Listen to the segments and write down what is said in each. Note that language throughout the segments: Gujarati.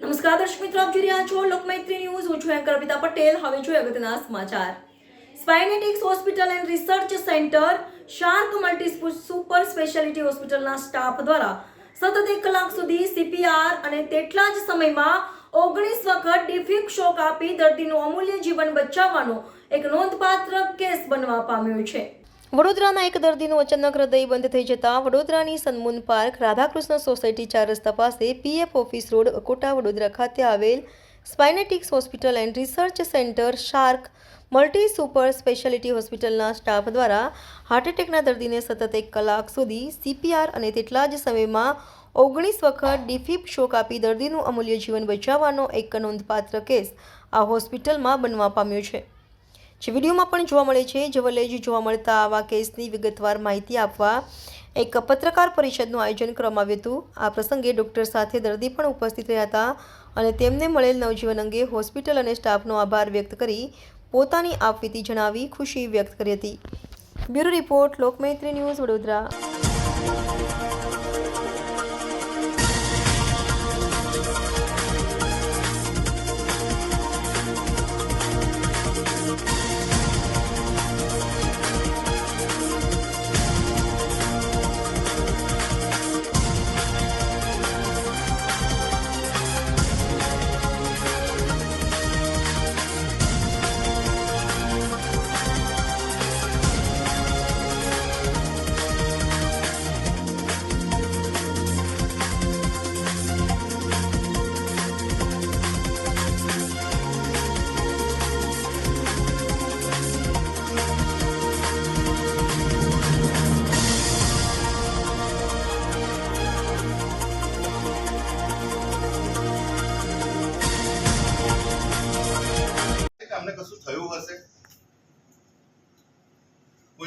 નમસ્કાર, દર્શક મિત્રો, આપ જોઈ રહ્યા છો લોકમૈત્રી ન્યૂઝ. હું છું એન્કર અમિતા પટેલ. હવે જોઈએ અગત્યના સમાચાર. Spinetics hospital and research centre Shark multi super speciality હોસ્પિટલના સ્ટાફ દ્વારા સતત એક કલાક સુધી સીપીઆર અને તેટલા જ સમયમાં ઓગણીસ વખત ડિફ્યુક શોક આપી દર્દીનું અમૂલ્ય જીવન બચાવવાનો એક નોંધપાત્ર કેસ બનવા પામ્યો છે. વડોદરાના એક દર્દીનું અચાનક હૃદય બંધ થઈ જતા વડોદરાની સનમૂન પાર્ક, રાધાકૃષ્ણ સોસાયટી ચાર રસ્તા પાસે PF office road, Akota Vadodara ખાતે આવેલ Spinetics hospital and research centre, Shark multi super speciality હોસ્પિટલના સ્ટાફ દ્વારા હાર્ટ એટેકના દર્દીને સતત એક કલાક સુધી સીપીઆર અને તેટલા જ સમયમાં ઓગણીસ વખત ડિફીપ શોક આપી દર્દીનું અમૂલ્ય જીવન બચાવવાનો એક નોંધપાત્ર કેસ આ હોસ્પિટલમાં બનવા પામ્યો છે. જે વિડીયોમાં પણ જોવા મળે છે જવલેજ જોવા મળતા આવા કેસની વિગતવાર માહિતી આપવા એક પત્રકાર પરિષદનું આયોજન કરવામાં આવ્યું હતું. આ પ્રસંગે ડૉક્ટર સાથે દર્દી પણ ઉપસ્થિત રહ્યા હતા અને તેમને મળેલ નવજીવન અંગે હોસ્પિટલ અને સ્ટાફનો આભાર વ્યક્ત કરી પોતાની આપવીતી જણાવી ખુશી વ્યક્ત કરી હતી. Bureau report, Lokmaitri news Vadodara.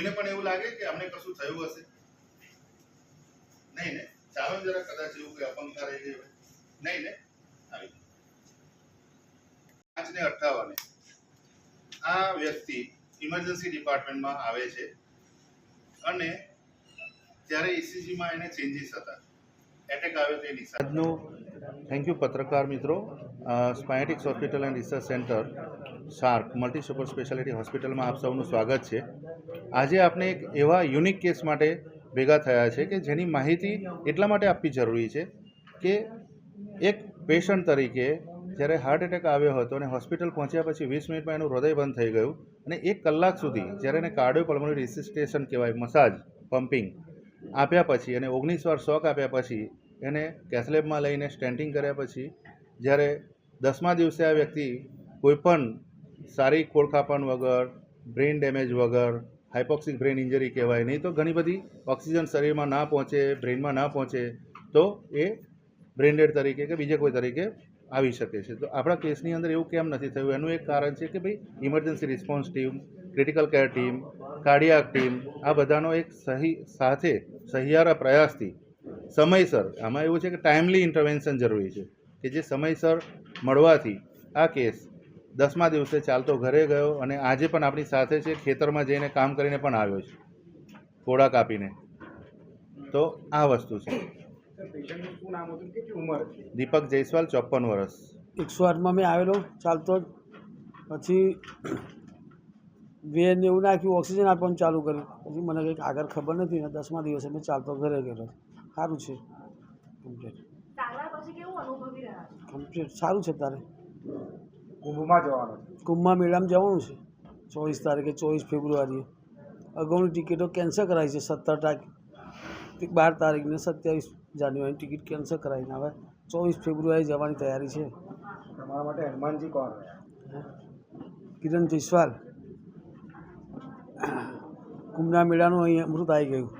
કોઈને પણ એવું લાગે કે અમને કશું થયું હશે? નહીં ને? ચાલો જરા કદાચ એવું કોઈ અપંગતા રહી ગઈ નહીં ને? આવી પાંચ ને અઠ્ઠાવને આ વ્યક્તિ ઇમરજન્સી ડિપાર્ટમેન્ટમાં આવે છે અને ત્યારે ઈસીજીમાં એને ચેન્જીસ હતા. એટેક આવ્યો તે નિશાન. થેન્ક યુ પત્રકાર મિત્રો. Spinetics hospital and research centre Shark multi super speciality હોસ્પિટલમાં આપ સૌનું સ્વાગત છે. આજે આપણે એક એવા યુનિક કેસ માટે ભેગા થયા છે કે જેની માહિતી એટલા માટે આપવી જરૂરી છે કે એક પેશન્ટ તરીકે જ્યારે હાર્ટ એટેક આવ્યો હતો અને હોસ્પિટલ પહોંચ્યા પછી વીસ મિનિટમાં એનું હૃદય બંધ થઈ ગયું અને એક કલાક સુધી જ્યારે એને કાર્ડિયો પલ્મોનરી રિસિસ્ટેશન કહેવાય મસાજ પમ્પિંગ આપ્યા પછી અને ઓગણીસ વાર શોક આપ્યા પછી એને કેથલેબમાં લઈને સ્ટેન્ટિંગ કર્યા પછી જ્યારે દસમા દિવસે આ વ્યક્તિ કોઈપણ સારી ખોળખાપણ વગર, બ્રેઇન ડેમેજ વગર હાઇપોક્સિક બ્રેઇન ઇન્જરી કહેવાય નહીં, તો ઘણી બધી ઓક્સિજન શરીરમાં ના પહોંચે, બ્રેઇનમાં ના પહોંચે, તો એ બ્રેઇન ડેડ તરીકે કે બીજે કોઈ તરીકે આવી શકે છે. તો આપણા કેસની અંદર એવું કેમ નથી થયું? એનું એક કારણ છે કે ભાઈ, emergency response team, critical care team, cardiac team, આ બધાનો એક સહી સાથે સહિયારા પ્રયાસથી સમયસર, આમાં એવું છે કે ટાઈમલી ઇન્ટરવેન્શન જરૂરી છે. કે જે સમયસર મળવાથી આ કેસ દસમા દિવસે ચાલતો ઘરે ગયો અને આજે પણ આપણી સાથે છે, ખેતરમાં જઈને કામ કરીને પણ આવ્યો છે, ફોડા કાપીને. તો આ વસ્તુ છે. દીપક જયસ્વાલ ચોપન વર્ષ. એકસો આઠમાં મેં આવેલો, ચાલતો જ. પછી વેન એવું નાખ્યું, ઓક્સિજન આપવાનું ચાલુ કર્યું. પછી મને કંઈક આગળ ખબર નથી ને દસમા દિવસે મેં ચાલતો ઘરે ગયેલો. સારું છે. કમ્પ્લીટ. કમ્પ્લીટ સારું છે તારે? કુંભમાં જવાનું કુંભમાં મેળામાં જવાનું છે? ચોવીસ તારીખે ચોવીસ ફેબ્રુઆરીએ. અગાઉની ટિકિટો કેન્સલ કરાવી છે સત્તર તારીખ બાર તારીખને સત્યાવીસ જાન્યુઆરીની ટિકિટ કેન્સલ કરાવીને હવે ચોવીસ ફેબ્રુઆરી જવાની તૈયારી છે. તમારા માટે હનુમાનજી કોણ રહ્યા કિરણ જયસ્વાલ. કુંભના મેળાનું અહીં અમૃત આવી ગયું.